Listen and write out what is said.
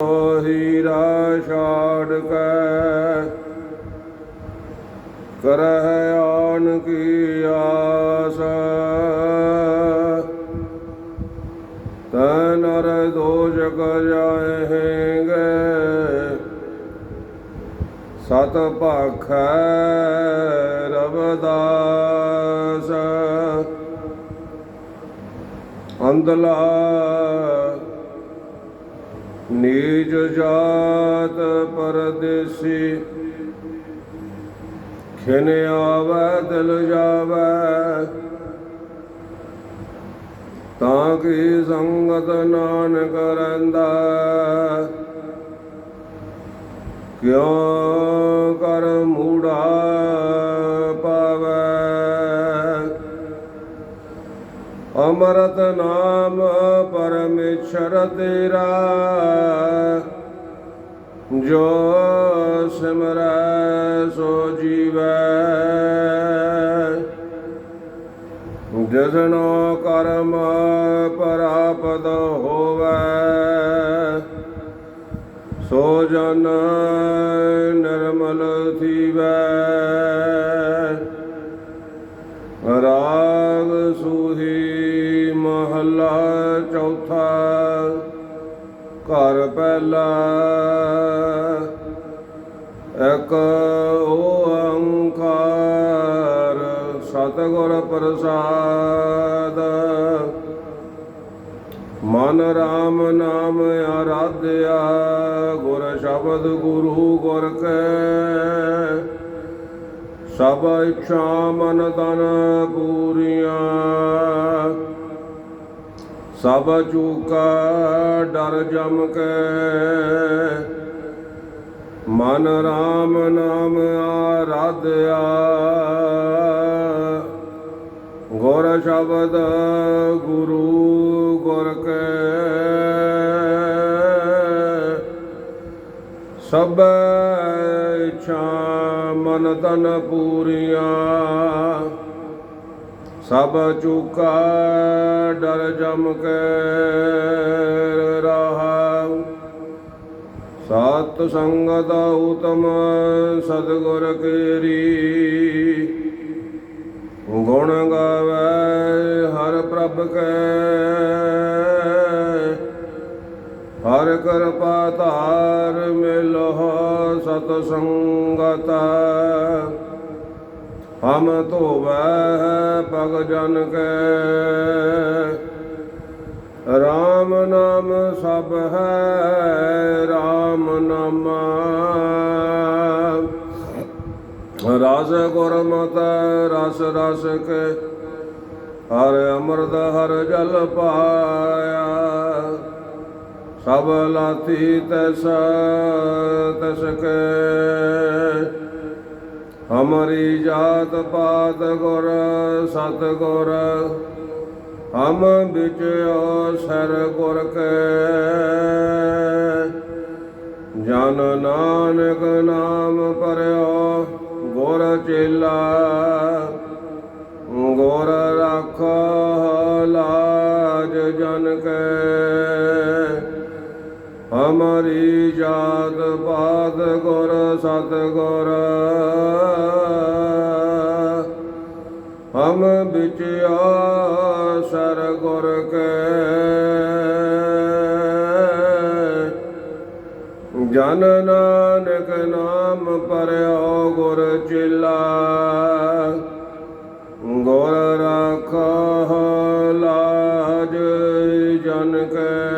ਹੀਰਾ ਛਾੜ ਕੈ ਕਰਹਿ ਆਨ ਕੀ ਆਸ। ਤੈ ਨਰ ਦੋਜਕ ਜਾਏਂਗੇ, ਸਤ ਭਾਖੈ ਰਬਦਾਸ ਅੰਦਲਾ ਨੀਜ ਜਾਤ ਪਰਦੇਸੀ, ਖਿਨ ਆਵੈ, ਦਿਲ ਜਾਵੈ। ਤਾਂ ਕੀ ਸੰਗਤ ਨਾਨਕ ਰੰਦਾ ਕਿਉ ਕਰ ਮੂੜਾ ਅਮਰਤ ਨਾਮ ਪਰਮੇਸ਼ਰ ਤੇਰਾ ਜੋ ਸਿਮਰੈ, ਸੋ ਜੀਵੈ। ਜਸਨੋ ਕਰਮ ਪ੍ਰਾਪਤ ਹੋਵੈ, ਸੋ ਜਨ ਨਿਰਮਲ ਥੀਵੈ। ਘਰ ਪਹਿਲਾ। ਇੱਕ ਓੰਕਾਰ ਸਤਿਗੁਰ ਪ੍ਰਸਾਦ। ਮਨ ਰਾਮ ਨਾਮ ਆਰਾਧਿਆ, ਗੁਰ ਸ਼ਬਦ ਗੁਰੂ ਗੁਰ ਕੈ। ਸਭ ਇੱਛਾ ਮਨ ਤਨ ਪੂਰੀਆਂ। ਸਭ ਚੂਕਾ ਡਰ ਜਮ ਕੇ। ਮਨ ਰਾਮ ਨਾਮ ਆਰਾਧਿਆ। ਗੁਰ ਸ਼ਬਦ ਗੁਰੂ ਗੁਰ ਕੇ। ਸਭ ਇੱਛਾ ਮਨ ਤਨ ਪੂਰੀਆਂ। ਸਭ ਚੂਕਾ, ਡਰ ਜਮ ਕੇ ਰਹਾ। ਸਤ ਸੰਗਤ ਉਤਮ ਸਤਗੁਰ ਕੇਰੀ। ਗੁਣ ਗਾਵੇ ਹਰ ਪ੍ਰਭ ਕੈ। ਹਰ ਕਿਰਪਾ ਧਾਰ ਮਿਲੋ ਸਤ ਸੰਗਤ। ਹਮ ਧੋਵੈ ਪਗ ਜਨ ਕੈ। ਰਾਮ ਨਾਮ ਸਭ ਹੈ, ਰਾਮ ਨਾਮਾ। ਰਸ ਗੁਰਮਤਿ ਰਸ ਰਸ ਕੇ, ਹਰ ਅਮਰਤ ਹਰ ਜਲ ਪਾਇਆ। ਸਭ ਲਾਤੀ ਤੈਸ ਤਸ ਕੇ। ਹਮਰੀ ਜਾਤ ਪਾਤ ਗੁਰ, ਸਤ ਗੁਰ। ਹਮ ਵਿੱਚ ਸਰ ਗੁਰ ਕੇ। ਜਨ ਨਾਨਕ ਨਾਮ ਪਰਿਓ, ਗੁਰ ਚੇਲਾ। ਗੁਰ ਰੱਖ ਲਾਜ ਜਨ ਕੇ। ਹਮਾਰੀ ਜਾਤ ਪਾਤ ਗੁਰ, ਸਤ ਗੁਰ। ਹਮ ਸਰ ਗੁਰ ਕੇ। ਜਨ ਨਾਨਕ ਨਾਮ ਪਰਿਓ ਗੁਰ ਚੇਲਾ। ਗੁਰ ਰਾਖ ਲਾਜ ਜਨ ਕੇ।